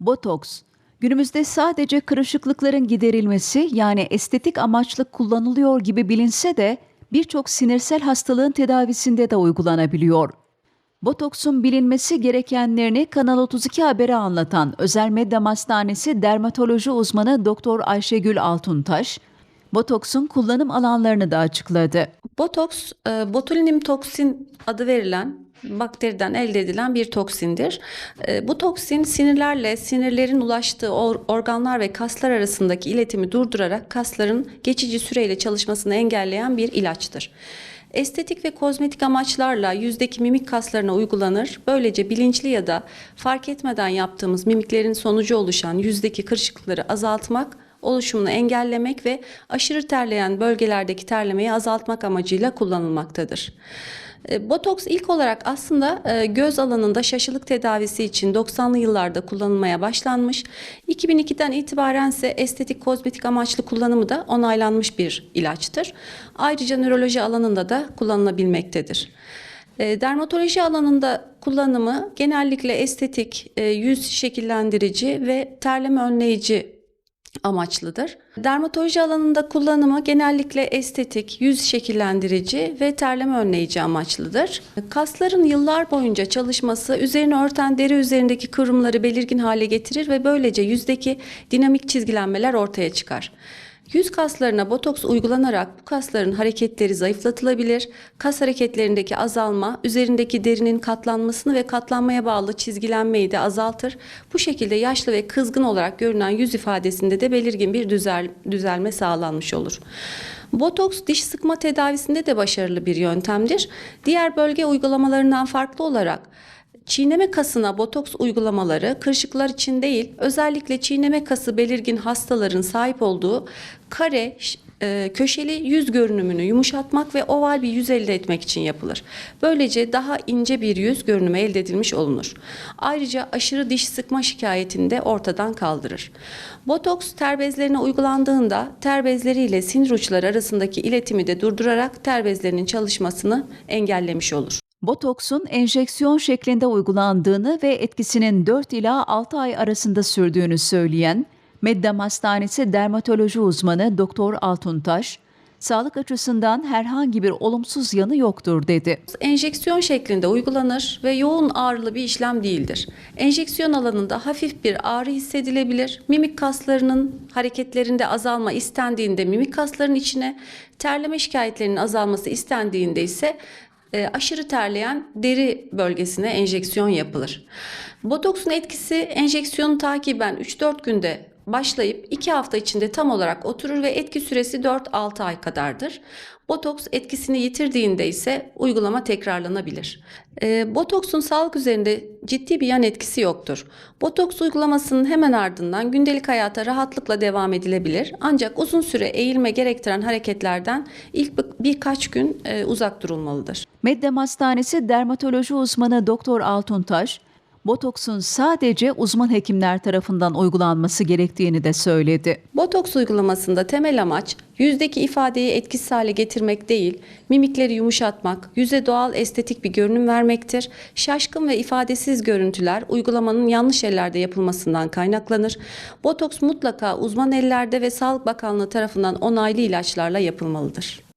Botoks Günümüzde sadece kırışıklıkların giderilmesi yani estetik amaçlı kullanılıyor gibi bilinse de birçok sinirsel hastalığın tedavisinde de uygulanabiliyor. Botoksun bilinmesi gerekenlerini Kanal 32 Haber'e anlatan Özel Medyam Hastanesi dermatoloji uzmanı Doktor Ayşegül Altuntaş, Botoksun kullanım alanlarını da açıkladı. Botoks, e, botulinum toksin adı verilen bakteriden elde edilen bir toksindir. E, Bu toksin sinirlerle sinirlerin ulaştığı or- organlar ve kaslar arasındaki iletimi durdurarak kasların geçici süreyle çalışmasını engelleyen bir ilaçtır. Estetik ve kozmetik amaçlarla yüzdeki mimik kaslarına uygulanır. Böylece bilinçli ya da fark etmeden yaptığımız mimiklerin sonucu oluşan yüzdeki kırışıklıkları azaltmak oluşumunu engellemek ve aşırı terleyen bölgelerdeki terlemeyi azaltmak amacıyla kullanılmaktadır. E, Botoks ilk olarak aslında e, göz alanında şaşılık tedavisi için 90'lı yıllarda kullanılmaya başlanmış. 2002'den itibaren ise estetik kozmetik amaçlı kullanımı da onaylanmış bir ilaçtır. Ayrıca nöroloji alanında da kullanılabilmektedir. E, Dermatoloji alanında kullanımı genellikle estetik, yüz şekillendirici ve terleme önleyici amaçlıdır. Dermatoloji alanında kullanımı genellikle estetik, yüz şekillendirici ve terleme önleyici amaçlıdır. Kasların yıllar boyunca çalışması üzerine örten deri üzerindeki kıvrımları belirgin hale getirir ve böylece yüzdeki dinamik çizgilenmeler ortaya çıkar. Yüz kaslarına botoks uygulanarak bu kasların hareketleri zayıflatılabilir. Kas hareketlerindeki azalma üzerindeki derinin katlanmasını ve katlanmaya bağlı çizgilenmeyi de azaltır. Bu şekilde yaşlı ve kızgın olarak görünen yüz ifadesinde de belirgin bir düzel, düzelme sağlanmış olur. Botoks diş sıkma tedavisinde de başarılı bir yöntemdir. Diğer bölge uygulamalarından farklı olarak Çiğneme kasına botoks uygulamaları kırışıklar için değil, özellikle çiğneme kası belirgin hastaların sahip olduğu kare, e, köşeli yüz görünümünü yumuşatmak ve oval bir yüz elde etmek için yapılır. Böylece daha ince bir yüz görünümü elde edilmiş olunur. Ayrıca aşırı diş sıkma şikayetini de ortadan kaldırır. Botoks ter bezlerine uygulandığında ter bezleriyle sinir uçları arasındaki iletimi de durdurarak ter bezlerinin çalışmasını engellemiş olur. Botoksun enjeksiyon şeklinde uygulandığını ve etkisinin 4 ila 6 ay arasında sürdüğünü söyleyen Meddam Hastanesi dermatoloji uzmanı Doktor Altuntaş, sağlık açısından herhangi bir olumsuz yanı yoktur dedi. Enjeksiyon şeklinde uygulanır ve yoğun ağrılı bir işlem değildir. Enjeksiyon alanında hafif bir ağrı hissedilebilir. Mimik kaslarının hareketlerinde azalma istendiğinde mimik kaslarının içine, terleme şikayetlerinin azalması istendiğinde ise e, aşırı terleyen deri bölgesine enjeksiyon yapılır. Botoksun etkisi enjeksiyonu takiben 3-4 günde başlayıp 2 hafta içinde tam olarak oturur ve etki süresi 4-6 ay kadardır. Botoks etkisini yitirdiğinde ise uygulama tekrarlanabilir. Ee, Botoksun sağlık üzerinde ciddi bir yan etkisi yoktur. Botoks uygulamasının hemen ardından gündelik hayata rahatlıkla devam edilebilir. Ancak uzun süre eğilme gerektiren hareketlerden ilk bir- birkaç gün e, uzak durulmalıdır. Meddam Hastanesi dermatoloji uzmanı Doktor Altuntaş, Botoksun sadece uzman hekimler tarafından uygulanması gerektiğini de söyledi. Botoks uygulamasında temel amaç yüzdeki ifadeyi etkisiz hale getirmek değil, mimikleri yumuşatmak, yüze doğal estetik bir görünüm vermektir. Şaşkın ve ifadesiz görüntüler uygulamanın yanlış ellerde yapılmasından kaynaklanır. Botoks mutlaka uzman ellerde ve Sağlık Bakanlığı tarafından onaylı ilaçlarla yapılmalıdır.